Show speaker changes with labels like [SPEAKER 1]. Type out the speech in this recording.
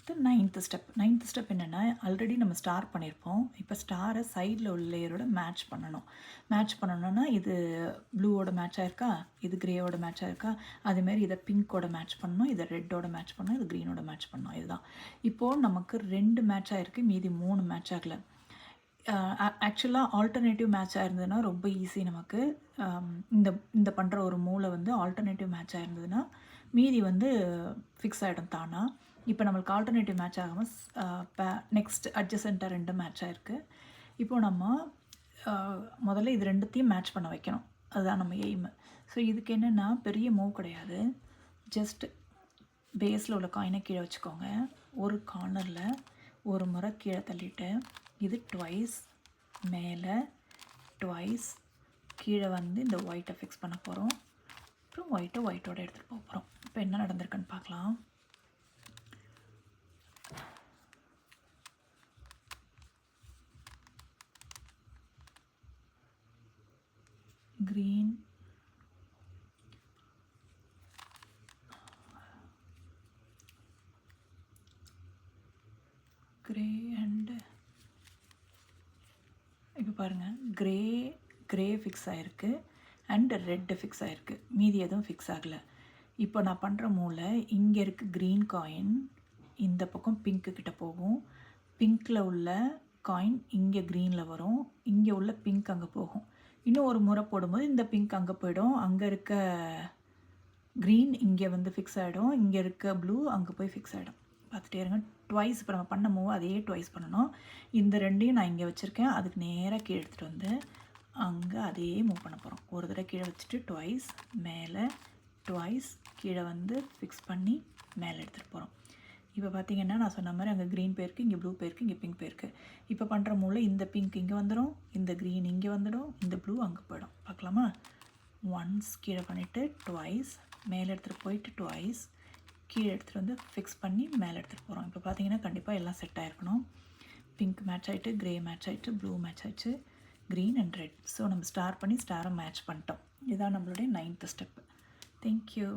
[SPEAKER 1] அடுத்து ninth step ninth step என்னென்னா already நம்ம ஸ்டார் பண்ணியிருப்போம் இப்போ ஸ்டாரை சைடில் உள்ள லேயரோட மேட்ச் பண்ணணும். மேட்ச் பண்ணணும்னா இது ப்ளூவோட மேட்ச் ஆயிருக்கா? இது கிரேவோட மேட்ச் ஆயிருக்கா? அதேமாரி இதை பிங்க்கோட மேட்ச் பண்ணணும். இதை ரெட்டோட மேட்ச் பண்ணணும். இது க்ரீனோட மேட்ச் பண்ணணும். இதுதான். இப்போது நமக்கு ரெண்டு மேட்ச் ஆகிருக்கு மீதி மூணு மேட்ச் ஆகலை. ஆக்சுவலாக ஆல்டர்னேட்டிவ் மேட்சாக இருந்ததுன்னா ரொம்ப ஈஸி நமக்கு. இந்த இந்த பண்ணுற ஒரு மூளை வந்து ஆல்டர்னேட்டிவ் மேட்சாக இருந்ததுன்னா மீதி வந்து ஃபிக்ஸ் ஆகிடும் தானாக இப்போ நம்மளுக்கு ஆல்டர்னேட்டிவ் மேட்ச் ஆகாமல் நெக்ஸ்ட் அட்ஜஸ்டண்ட்டாக ரெண்டு மேட்ச் ஆகிருக்கு இப்போது நம்ம முதல்ல இது ரெண்டுத்தையும் மேட்ச் பண்ண வைக்கணும். அதுதான் நம்ம எய்மு ஸோ இதுக்கு என்னென்னா பெரிய மூவ் கிடையாது. ஜஸ்ட் பேஸில் உள்ள காயினை கீழே வச்சுக்கோங்க. ஒரு கார்னரில் ஒரு முறை கீழே தள்ளிட்டு இது ட்வைஸ் மேலே ட்வைஸ் கீழே வந்து இந்த ஒயிட்டை ஃபிக்ஸ் பண்ண போகிறோம் அப்புறம் ஒயிட்டை ஒயிட்டோட எடுத்துகிட்டு போக போகிறோம் இப்போ என்ன நடந்திருக்குன்னு பார்க்கலாம். Green. கிரே அண்டு இப்போ பாருங்கள் கிரே கிரே ஃபிக்ஸ் ஆகிருக்கு அண்ட் ரெட்டு ஃபிக்ஸ் ஆகிருக்கு மீதி எதுவும் ஃபிக்ஸ் ஆகலை. இப்போ நான் பண்ணுற மூளை இங்கே இருக்க க்ரீன் காயின் இந்த பக்கம் பிங்க்கு கிட்ட போகும். பிங்க்கில் உள்ள காயின் இங்கே க்ரீனில் வரும். இங்கே உள்ள பிங்க் அங்கே போகும். இன்னும் ஒரு முறை போடும்போது இந்த பிங்க் அங்கே போயிடும். அங்கே இருக்க க்ரீன் இங்கே வந்து ஃபிக்ஸ் ஆகிடும் இங்கே இருக்க ப்ளூ அங்கே போய் ஃபிக்ஸ் ஆகிடும் பார்த்துட்டே இருங்க. ட்வைஸ் இப்போ நம்ம பண்ண மூவ் அதே ட்வைஸ் பண்ணணும். இந்த ரெண்டையும் நான் இங்கே வச்சுருக்கேன். அதுக்கு நேராக கீழே எடுத்துகிட்டு வந்து அங்கே அதே மூவ் பண்ண போகிறோம் ஒரு தடவை கீழே வச்சுட்டு ட்வைஸ் மேலே ட்வைஸ் கீழே வந்து ஃபிக்ஸ் பண்ணி மேலே எடுத்துகிட்டு போகிறோம் இப்போ பார்த்தீங்கன்னா நான் சொன்ன மாதிரி அங்கே க்ரீன் போயிருக்கு இங்கே ப்ளூ போயிருக்கு இங்கே பிங்க் போயிருக்கு இப்போ பண்ணுற மூலம் இந்த பிங்க் இங்கே வந்துடும் இந்த க்ரீன் இங்கே வந்துடும் இந்த ப்ளூ அங்கே போயிடும். பார்க்கலாமா? ஒன்ஸ் கீழே பண்ணிவிட்டு ட்வைஸ் மேலே எடுத்துகிட்டு போயிட்டு ட்வைஸ் கீழே எடுத்துகிட்டு வந்து ஃபிக்ஸ் பண்ணி மேலே எடுத்துகிட்டு போகிறோம் இப்போ பார்த்தீங்கன்னா கண்டிப்பாக எல்லாம் செட் ஆகிருக்கணும் பிங்க் மேட்ச் ஆகிட்டு க்ரே மேட்ச் ஆகிட்டு ப்ளூ மேட்ச் ஆகிட்டு க்ரீன் அண்ட் ரெட் ஸோ நம்ம ஸ்டார் பண்ணி ஸ்டாரை மேட்ச் பண்ணிட்டோம். இதுதான் நம்மளுடைய நைன்த்து ஸ்டெப் தேங்க்யூ